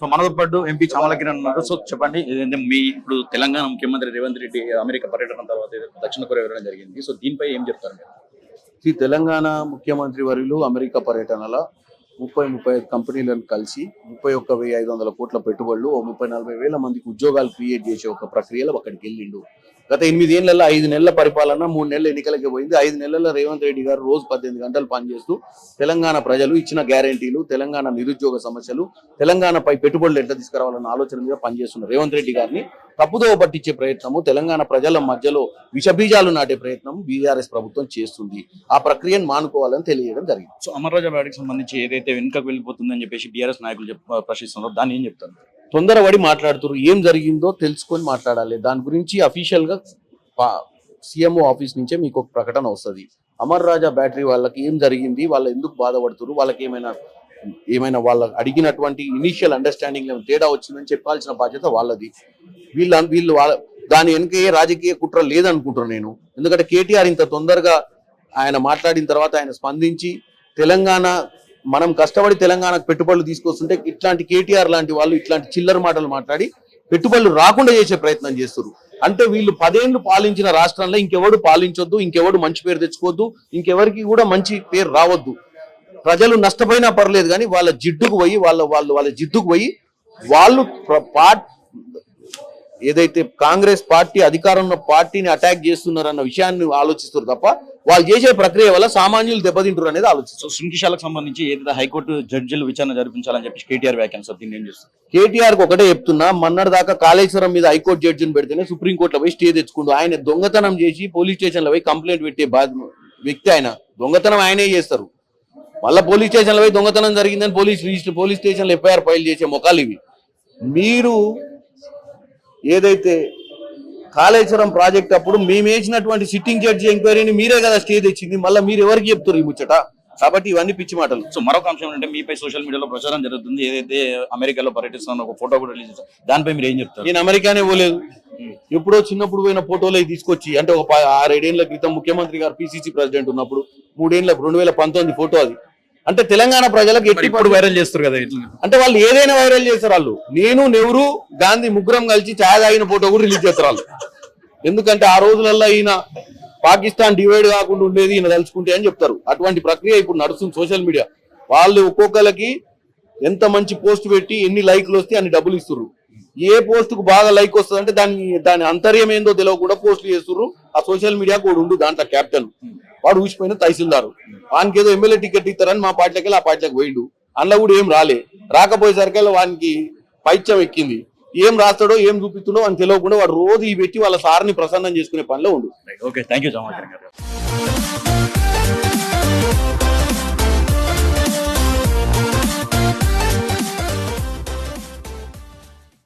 So మనతో పాటు MP చామలకిరణ్ ఉన్నారు. సో చెప్పండి మీ ఇప్పుడు తెలంగాణ ముఖ్యమంత్రి రేవంత్ రెడ్డి అమెరికా పర్యటన తర్వాత దక్షిణ కొరియా వెళ్ళడం జరిగింది. సో దీనిపై ఏం చెప్తారు మీరు? ఈ తెలంగాణ ముఖ్యమంత్రి వర్యులు అమెరికా పర్యటనల ముప్పై ముప్పై ఐదు కంపెనీలను కలిసి ముప్పై ఒక్క వెయ్యి ఐదు వందల కోట్ల పెట్టుబడులు ఓ ముప్పై నలభై వేల మందికి ఉద్యోగాలు క్రియేట్ చేసే ఒక ప్రక్రియలో అక్కడికి వెళ్ళిండు. గత ఎనిమిది ఏళ్ళ ఐదు నెలల పరిపాలన మూడు నెలల ఎన్నికలకి పోయింది. ఐదు నెలల రేవంత్ రెడ్డి గారు రోజు పద్దెనిమిది గంటలు పనిచేస్తూ తెలంగాణ ప్రజలు ఇచ్చిన గ్యారంటీలు తెలంగాణ నిరుద్యోగ సమస్యలు తెలంగాణపై పెట్టుబడులు ఎట్లా తీసుకురావాలన్న ఆలోచన మీద పనిచేస్తున్న రేవంత్ రెడ్డి గారిని తప్పుదోవ పట్టించే ప్రయత్నము తెలంగాణ ప్రజల మధ్యలో విషబీజాలు నాటే ప్రయత్నం బీఆర్ఎస్ ప్రభుత్వం చేస్తుంది. ఆ ప్రక్రియను మానుకోవాలని తెలియడం జరిగింది. సో అమర్ రాజా సంబంధించి ఏదైతే వెనుకకు వెళ్ళిపోతుందని చెప్పేసి బీఆర్ఎస్ నాయకులు ప్రశ్నిస్తున్నారో దాన్ని ఏం చెప్తారు? తొందరపడి మాట్లాడుతున్నారు ఏం జరిగిందో తెలుసుకొని మాట్లాడాలి. దాని గురించి అఫీషియల్గా సీఎంఓ ఆఫీస్ నుంచే మీకు ఒక ప్రకటన వస్తుంది. అమర్ రాజా బ్యాటరీ వాళ్ళకి ఏం జరిగింది? వాళ్ళు ఎందుకు బాధపడుతున్నారు వాళ్ళకి ఏమైనా ఏమైనా వాళ్ళ అడిగినటువంటి ఇనీషియల్ అండర్స్టాండింగ్ తేడా వచ్చిందని చెప్పాల్సిన బాధ్యత వాళ్ళది. వీళ్ళ వీళ్ళు వాళ్ళ దాని వెనుక ఏ రాజకీయ కుట్ర లేదనుకుంటున్నాను నేను. ఎందుకంటే కేటీఆర్ ఇంత తొందరగా ఆయన మాట్లాడిన తర్వాత ఆయన స్పందించి తెలంగాణ మనం కష్టపడి తెలంగాణకు పెట్టుబడులు తీసుకొస్తుంటే ఇట్లాంటి కేటీఆర్ లాంటి వాళ్ళు ఇట్లాంటి చిల్లర మాటలు మాట్లాడి పెట్టుబడులు రాకుండా చేసే ప్రయత్నం చేస్తారు అంటే వీళ్ళు పదేళ్ళు పాలించిన రాష్ట్రంలో ఇంకెవడు పాలించొద్దు ఇంకెవడు మంచి పేరు తెచ్చుకోవద్దు ఇంకెవరికి కూడా మంచి పేరు రావద్దు. ప్రజలు నష్టపోయినా పర్లేదు కానీ వాళ్ళ జిడ్డుకు పోయి వాళ్ళ వాళ్ళు వాళ్ళ జిడ్డుకు పోయి వాళ్ళు పార్ట్ ఏదైతే కాంగ్రెస్ పార్టీ అధికారంలో పార్టీని అటాక్ చేస్తున్నారన్న విషయాన్ని ఆలోచిస్తారు తప్ప వాళ్ళు చేసే ప్రక్రియ వల్ల సామాన్యులు దెబ్బతింటారు అనేది ఆలోచిస్తారు సో శృంకిశాలకు సంబంధించి ఏదైతే హైకోర్టు జడ్జిలు విచారణ జరిపించాలని చెప్పేసి కేటీఆర్ వ్యాఖ్యానం సార్ దీన్ని ఏం చేస్తారు కేటీఆర్కి ఒకటే చెప్తున్నా మన్నటి దాకా కాళేశ్వరం మీద హైకోర్టు జడ్జిని పెడితేనే సుప్రీంకోర్టులో పోయి స్టే తెచ్చుకుంటూ ఆయన దొంగతనం చేసి పోలీస్ స్టేషన్లో పోయి కంప్లైంట్ పెట్టే వ్యక్తి ఆయన. దొంగతనం ఆయనే చేస్తారు. మళ్ళీ పోలీస్ స్టేషన్లో పోయి దొంగతనం జరిగిందని పోలీస్ రిజిస్టర్ పోలీస్ స్టేషన్లో ఎఫ్ఐఆర్ ఫైల్ చేసే మొఖాలు ఇవి. మీరు ఏదైతే కాళేశ్వరం ప్రాజెక్ట్ అప్పుడు మేము వేసినటువంటి సిట్టింగ్ జడ్జి ఎంక్వైరీని మీరే కదా స్టే తెచ్చింది. మళ్ళీ మీరు ఎవరికి చెప్తారు ఈ ముచ్చట? కాబట్టి ఇవన్నీ పిచ్చి మాటలు. సో మరొక అంశం ఏంటంటే మీపై సోషల్ మీడియాలో ప్రచారం జరుగుతుంది. ఏదైతే అమెరికాలో పర్యటిస్తున్న ఒక ఫోటో కూడా రిలీజ్ దానిపై మీరు ఏం చెప్తారు? నేను అమెరికానే పోలేదు. ఎప్పుడో చిన్నప్పుడు పోయిన ఫోటోలు తీసుకొచ్చి అంటే ఒక ఆరేడేళ్ళ క్రితం ముఖ్యమంత్రి గారు పిసిసి ప్రెసిడెంట్ ఉన్నప్పుడు మూడేళ్ళ రెండు వేల పంతొమ్మిది ఫోటో అది. అంటే తెలంగాణ ప్రజలకు ఇప్పుడు వైరల్ చేస్తారు కదా అంటే వాళ్ళు ఏదైనా వైరల్ చేస్తారు వాళ్ళు. నేను నెహ్రూ గాంధీ ముగ్గురం కలిసి ఛాయ్ తాగిన ఫోటో కూడా రిలీజ్ చేస్తారు వాళ్ళు. ఎందుకంటే ఆ రోజులలో ఈయన పాకిస్తాన్ డివైడ్ కాకుండా ఉండేది ఈయన తలుచుకుంటే అని చెప్తారు. అటువంటి ప్రక్రియ ఇప్పుడు నడుస్తుంది సోషల్ మీడియా వాళ్ళు ఒక్కొక్కరికి ఎంత మంచి పోస్ట్ పెట్టి ఎన్ని లైక్లు వస్తే అన్ని డబ్బులు ఇస్తుర్రు. ఏ పోస్ట్కు బాగా లైక్ వస్తుంది అంటే దాని దాని అంతర్యం ఏందో తెలియకుండా పోస్టులు చేస్తుర్రు. ఆ సోషల్ మీడియా కూడా ఉండు దాంట్లో క్యాప్టెన్ వాడు ఊసిపోయిన తహసీల్దారు. వానికి ఏదో ఎమ్మెల్యే టికెట్ ఇస్తారని మా పార్టీకి వెళ్ళి ఆ పార్టీకి పోయిండు. అందులో కూడా ఏం రాలే. రాకపోయేసరికి వానికి పైత్యం ఎక్కింది. ఏం రాస్తాడో ఏం చూపిస్తుండో అని తెలియకుండా వాడు రోజు ఈ పెట్టి వాళ్ళ సార్ని ప్రసన్నం చేసుకునే పనిలో ఉండు. ఓకే థ్యాంక్ యూ జమాకర్ గారు